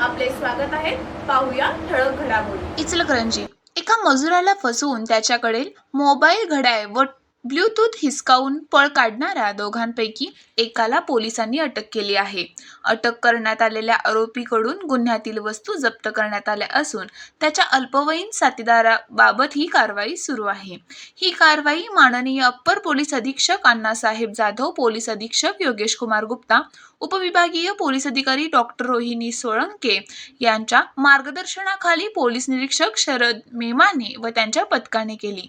आपले स्वागत आहे. पाहूया ठळक घडामोडी. इचलकरंजी. एका मजुराला फसवून त्याच्याकडे मोबाईल घड्याळ व ब्लूटूथ हिसकावून पळ काढणाऱ्या दोघांपैकी एकाला पोलिसांनी अटक केली आहे. अटक करण्यात आलेल्या आरोपीकडून गुन्ह्यातील वस्तू जप्त करण्यात आल्या असून त्याच्या अल्पवयीन साथीदाराबाबत ही कारवाई सुरू आहे. ही कारवाई माननीय अप्पर पोलीस अधीक्षक अण्णासाहेब जाधव पोलीस अधीक्षक योगेश कुमार गुप्ता उपविभागीय पोलीस अधिकारी डॉक्टर रोहिणी सोळंके यांच्या मार्गदर्शनाखाली पोलीस निरीक्षक शरद मेमाने व त्यांच्या पथकाने केली.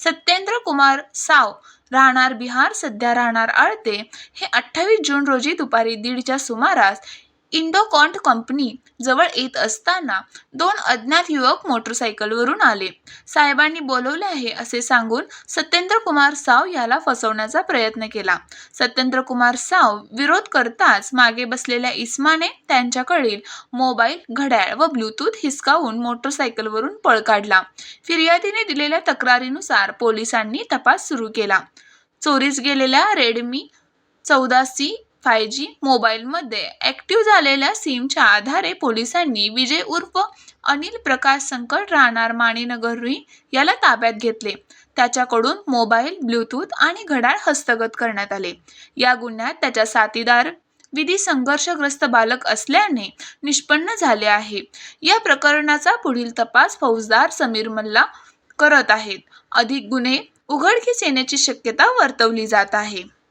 सत्येंद्र कुमार साव राहणार बिहार सध्या राहणार आळते. हे अठ्ठावीस जून रोजी दुपारी दीडच्या सुमारास इंडोकॉन्ट कंपनी जवळ येत असताना दोन अज्ञात युवक मोटरसायकलवरून आले. साहेबांनी बोलवले आहे असे सांगून सत्येंद्र कुमार साव याला फसवण्याचा प्रयत्न केला. सत्येंद्र कुमार साव विरोध करताच मागे बसलेल्या इस्माने त्यांच्याकडील मोबाईल घड्याळ व ब्लूटूथ हिसकावून मोटरसायकलवरून पळ काढला. फिर्यादीने दिलेल्या तक्रारीनुसार पोलिसांनी तपास सुरू केला. चोरीस गेलेल्या रेडमी चौदा सी फाय जी मोबाईलमध्ये ॲक्टिव्ह झालेल्या सिमच्या आधारे पोलिसांनी विजय उर्फ अनिल प्रकाश संकट राहणार माणीनगर रुई याला ताब्यात घेतले. त्याच्याकडून मोबाईल ब्लूटूथ आणि घड्याळ हस्तगत करण्यात आले. या गुन्ह्यात त्याच्या साथीदार विधी संघर्षग्रस्त बालक असल्याने निष्पन्न झाले आहे. या प्रकरणाचा पुढील तपास फौजदार समीर मल्ला करत आहेत. अधिक गुन्हे उघडकीस येण्याची शक्यता वर्तवली जात आहे.